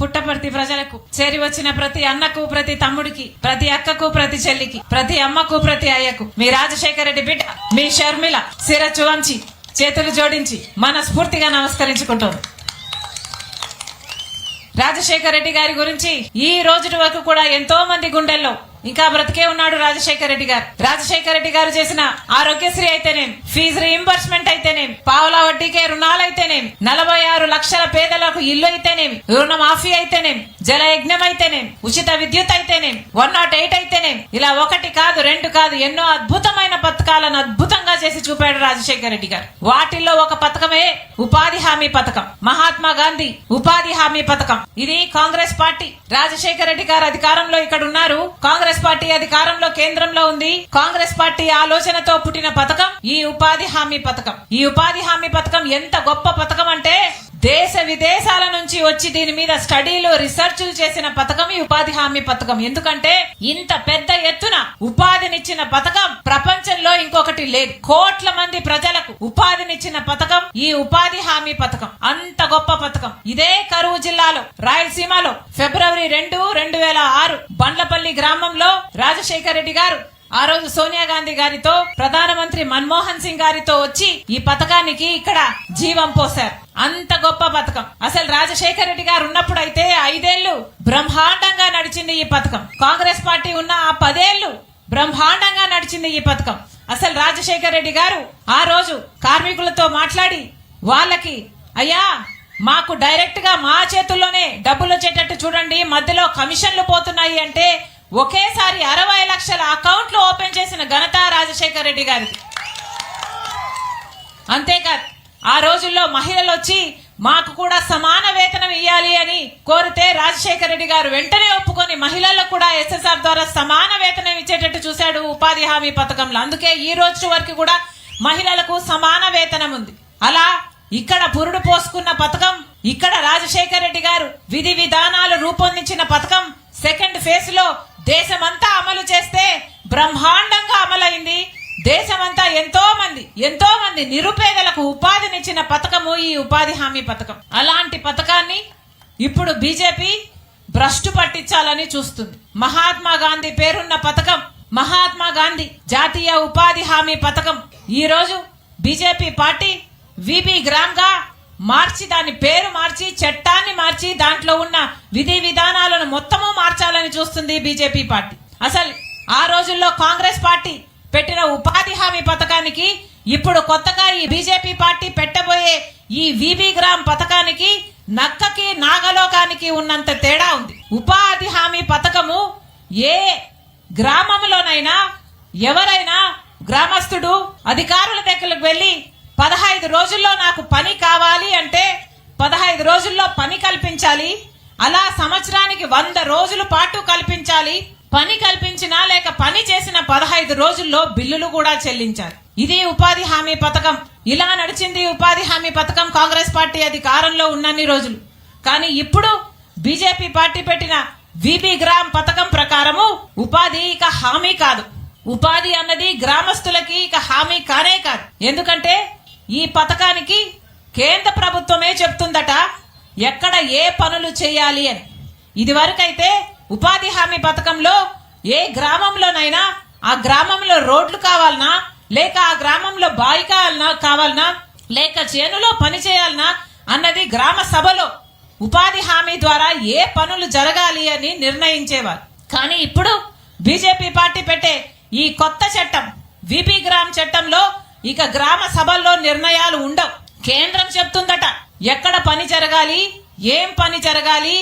పుట్టపర్తి ప్రజలకు చేరి వచ్చిన ప్రతి అన్నకు ప్రతి తమ్ముడికి ప్రతి అక్కకు ప్రతి చెల్లికి ప్రతి అమ్మకు ప్రతి అయ్యకు మీ రాజశేఖర రెడ్డి బిడ్డ మీ షర్మిల శిరచు వంచి చేతులు జోడించి మనస్ఫూర్తిగా నమస్కరించుకుంటోంది రాజశేఖర రెడ్డి గారి గురించి ఈ రోజు వరకు కూడా ఎంతో మంది గుండెల్లో ఇంకా బ్రతికే ఉన్నాడు రాజశేఖర రెడ్డి గారు. రాజశేఖర రెడ్డి గారు చేసిన ఆరోగ్యశ్రీ అయితేనేం ఫీజు రీఎంబర్స్మెంట్ అయితేనేం పావులా వడ్డీకే రుణాలు అయితేనేం నలభై ఆరు లక్షల పేదలకు ఇల్లు అయితేనేం రుణమాఫీ అయితేనేం జల యజ్ఞం అయితేనేం ఉచిత విద్యుత్ అయితేనేం వన్ నాట్ ఎయిట్ అయితేనేం ఇలా ఒకటి కాదు రెండు కాదు ఎన్నో అద్భుతమైన పథకాలను అద్భుతం చేసి చూపాడు రాజశేఖర రెడ్డి గారు. వాటిల్లో ఒక పథకమే ఉపాధి హామీ పథకం. మహాత్మా గాంధీ ఉపాధి హామీ పథకం. ఇది కాంగ్రెస్ పార్టీ. రాజశేఖర రెడ్డి గారు అధికారంలో ఇక్కడ ఉన్నారు. కాంగ్రెస్ పార్టీ అధికారంలో కేంద్రంలో ఉంది. కాంగ్రెస్ పార్టీ ఆలోచనతో పుట్టిన పథకం ఈ ఉపాధి హామీ పథకం. ఈ ఉపాధి హామీ పథకం ఎంత గొప్ప పథకం అంటే దేశ విదేశాల నుంచి వచ్చి దీని మీద స్టడీలు రీసెర్చ్లు చేసిన పథకం ఈ ఉపాధి హామీ పథకం. ఎందుకంటే ఇంత పెద్ద ఎత్తున ఉపాధినిచ్చిన పథకం ప్రపంచంలో ఇంకొకటి లేదు. కోట్ల మంది ప్రజలకు ఉపాధినిచ్చిన పథకం ఈ ఉపాధి హామీ పథకం. అంత గొప్ప పథకం. ఇదే కరువు జిల్లాలో రాయలసీమలో ఫిబ్రవరి రెండు రెండు వేల ఆరు బండ్లపల్లి గ్రామంలో రాజశేఖర రెడ్డి గారు ఆ రోజు సోనియా గాంధీ గారితో ప్రధానమంత్రి మన్మోహన్ సింగ్ గారితో వచ్చి ఈ పథకానికి ఇక్కడ జీవం పోశారు. అంత గొప్ప పథకం అసలు రాజశేఖర రెడ్డి గారు ఉన్నప్పుడు అయితే ఐదేళ్ళు బ్రహ్మాండంగా నడిచింది ఈ పథకం కాంగ్రెస్ పార్టీ ఉన్న ఆ పదేళ్ళు బ్రహ్మాండంగా నడిచింది ఈ పథకం అసలు రాజశేఖర రెడ్డి గారు ఆ రోజు కార్మికులతో మాట్లాడి వాళ్ళకి అయ్యా మాకు డైరెక్ట్గా మా చేతుల్లోనే డబ్బులు వచ్చేటట్టు చూడండి మధ్యలో కమిషన్లు పోతున్నాయి అంటే ఒకేసారి అరవై లక్షల అకౌంట్లు ఓపెన్ చేసిన ఘనత రాజశేఖర రెడ్డి గారికి అంతేకాదు ఆ రోజుల్లో మహిళలు వచ్చి మాకు కూడా సమాన వేతనం ఇవ్వాలి అని కోరితే రాజశేఖర రెడ్డి గారు వెంటనే ఒప్పుకొని మహిళలకు కూడా ఎస్ఎస్ఆర్ ద్వారా సమాన వేతనం ఇచ్చేటట్టు చూశాడు ఉపాధి హామీ పథకంలో. అందుకే ఈ రోజు వరకు కూడా మహిళలకు సమాన వేతనం ఉంది. అలా ఇక్కడ పురుడు పోసుకున్న పథకం ఇక్కడ రాజశేఖర రెడ్డి గారు విధి విధానాలు రూపొందించిన పథకం సెకండ్ ఫేజ్లో దేశమంతా అమలు చేస్తే బ్రహ్మాండంగా అమలైంది. దేశమంతా ఎంతో మంది ఎంతో మంది నిరుపేదలకు ఉపాధినిచ్చిన పథకము ఈ ఉపాధి హామీ పథకం. అలాంటి పథకాన్ని ఇప్పుడు బీజేపీ భ్రష్టు పట్టించాలని చూస్తుంది. మహాత్మా గాంధీ పేరున్న పథకం మహాత్మా గాంధీ జాతీయ ఉపాధి హామీ పథకం. ఈ రోజు బీజేపీ పార్టీ విబి గ్రామ్గా మార్చి దాని పేరు మార్చి చట్టాన్ని మార్చి దాంట్లో ఉన్న విధి విధానాలను మొత్తము మార్చాలని చూస్తుంది బీజేపీ పార్టీ. అసలు ఆ రోజుల్లో కాంగ్రెస్ పార్టీ పెట్టిన ఉపాధి హామీ పథకానికి ఇప్పుడు కొత్తగా ఈ బీజేపీ పార్టీ పెట్టబోయే ఈ విబి గ్రామ్ పథకానికి నక్కకి నాగలోకానికి ఉన్నంత తేడా ఉంది. ఉపాధి హామీ పథకము ఏ గ్రామంలోనైనా ఎవరైనా గ్రామస్తుడు అధికారుల దగ్గరకు వెళ్ళి పదహైదు రోజుల్లో నాకు పని కావాలి అంటే పదహైదు రోజుల్లో పని కల్పించాలి అలా సంవత్సరానికి వంద రోజుల పాటు కల్పించాలి పని కల్పించినా లేక పని చేసిన పదహైదు రోజుల్లో బిల్లులు కూడా చెల్లించాలి ఇది ఉపాధి హామీ పథకం. ఇలా నడిచింది ఉపాధి హామీ పథకం కాంగ్రెస్ పార్టీ అధికారంలో ఉన్నన్ని రోజులు. కానీ ఇప్పుడు బీజేపీ పార్టీ పెట్టిన విబి గ్రామ్ పథకం ప్రకారము ఉపాధి ఇక హామీ కాదు. ఉపాధి అన్నది గ్రామస్తులకి ఇక హామీ కానే కాదు. ఎందుకంటే ఈ పథకానికి కేంద్ర ప్రభుత్వమే చెప్తుందట ఎక్కడ ఏ పనులు చేయాలి అని. ఇది వరకైతే ఉపాధి హామీ పథకంలో ఏ గ్రామంలోనైనా ఆ గ్రామంలో రోడ్లు కావాలనా లేక ఆ గ్రామంలో బావి కావాలనా కావాలనా లేక చేనులో పని చేయాలనా అన్నది గ్రామ సభలో ఉపాధి హామీ ద్వారా ఏ పనులు జరగాలి అని నిర్ణయించేవారు. కానీ ఇప్పుడు బీజేపీ పార్టీ పెట్టే ఈ కొత్త చట్టం విపి గ్రామ్ చట్టంలో ఇక గ్రామ సభల్లో నిర్ణయాలు ఉండవు. కేంద్రం చెప్తుందట ఎక్కడ పని జరగాలి ఏం పని జరగాలి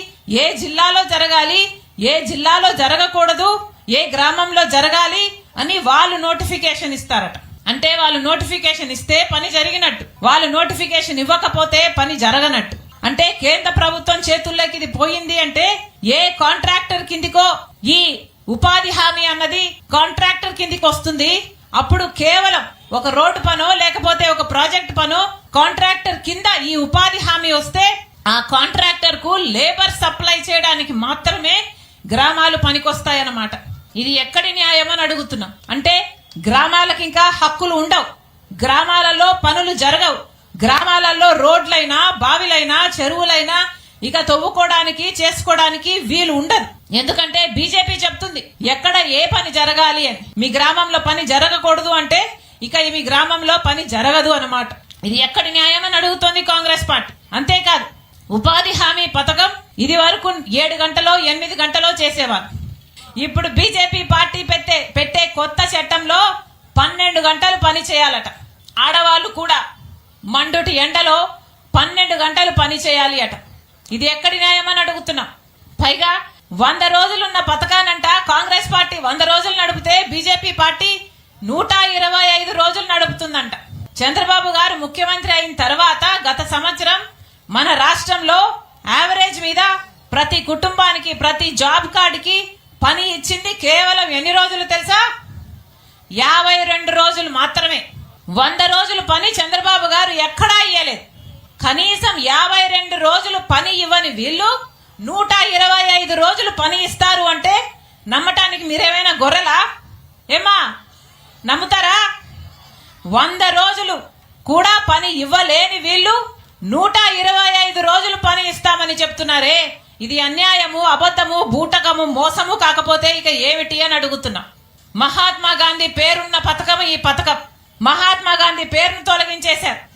ఏ జిల్లాలో జరగాలి ఏ జిల్లాలో జరగకూడదు ఏ గ్రామంలో జరగాలి అని వాళ్ళు నోటిఫికేషన్ ఇస్తారట. అంటే వాళ్ళు నోటిఫికేషన్ ఇస్తే పని జరిగినట్టు. వాళ్ళు నోటిఫికేషన్ ఇవ్వకపోతే పని జరగనట్టు. అంటే కేంద్ర ప్రభుత్వం చేతుల్లోకి ఇది పోయింది అంటే ఏ కాంట్రాక్టర్ కిందికో ఈ ఉపాధి హామీ అన్నది కాంట్రాక్టర్ కిందికి వస్తుంది. అప్పుడు కేవలం ఒక రోడ్డు పనో లేకపోతే ఒక ప్రాజెక్ట్ పనో కాంట్రాక్టర్ కింద ఈ ఉపాధి హామీ వస్తే ఆ కాంట్రాక్టర్కు లేబర్ సప్లై చేయడానికి మాత్రమే గ్రామాలు పనికొస్తాయన్నమాట. ఇది ఎక్కడి న్యాయం అని అడుగుతున్నాం. అంటే గ్రామాలకు ఇంకా హక్కులు ఉండవు. గ్రామాలలో పనులు జరగవు. గ్రామాలలో రోడ్లైనా బావిలైనా చెరువులైనా ఇక తవ్వుకోవడానికి చేసుకోవడానికి వీలు ఉండదు. ఎందుకంటే బీజేపీ చెప్తుంది ఎక్కడ ఏ పని జరగాలి అని. మీ గ్రామంలో పని జరగకూడదు అంటే ఇక మీ గ్రామంలో పని జరగదు అన్నమాట. ఇది ఎక్కడి న్యాయం అని అడుగుతోంది కాంగ్రెస్ పార్టీ. అంతేకాదు ఉపాధి హామీ పథకం ఇది వరకు ఏడు గంటలో ఎనిమిది గంటలో చేసేవారు. ఇప్పుడు బీజేపీ పార్టీ పెట్టే పెట్టే కొత్త చట్టంలో పన్నెండు గంటలు పని చేయాలట. ఆడవాళ్ళు కూడా మండుటి ఎండలో పన్నెండు గంటలు పని చేయాలి అట. ఇది ఎక్కడి న్యాయమని అని అడుగుతున్నా. పైగా వంద రోజులున్న పథకానంట కాంగ్రెస్ పార్టీ వంద రోజులు నడిపితే బీజేపీ పార్టీ నూట ఇరవై ఐదు రోజులు నడుపుతుందంట. చంద్రబాబు గారు ముఖ్యమంత్రి అయిన తర్వాత గత సంవత్సరం మన రాష్ట్రంలో యావరేజ్ మీద ప్రతి కుటుంబానికి ప్రతి జాబ్ కార్డుకి పని ఇచ్చింది కేవలం ఎన్ని రోజులు తెలుసా? యాభై రెండు రోజులు మాత్రమే. వంద రోజులు పని చంద్రబాబు గారు ఎక్కడా ఇయ్యలేదు. కనీసం యాభై రెండు రోజులు పని ఇవ్వని వీళ్ళు నూట ఇరవై ఐదు రోజులు పని ఇస్తారు అంటే నమ్మటానికి మీరేమైనా గొర్రెలా? ఏమా నమ్ముతారా? వంద రోజులు కూడా పని ఇవ్వలేని వీళ్ళు నూట ఇరవై ఐదు రోజులు పని ఇస్తామని చెప్తున్నారే. ఇది అన్యాయము అబద్ధము బూటకము మోసము కాకపోతే ఇక ఏమిటి అని అడుగుతున్నాం. మహాత్మా గాంధీ పేరున్న పథకం ఈ పథకం. మహాత్మా గాంధీ పేరును తొలగించేశారు.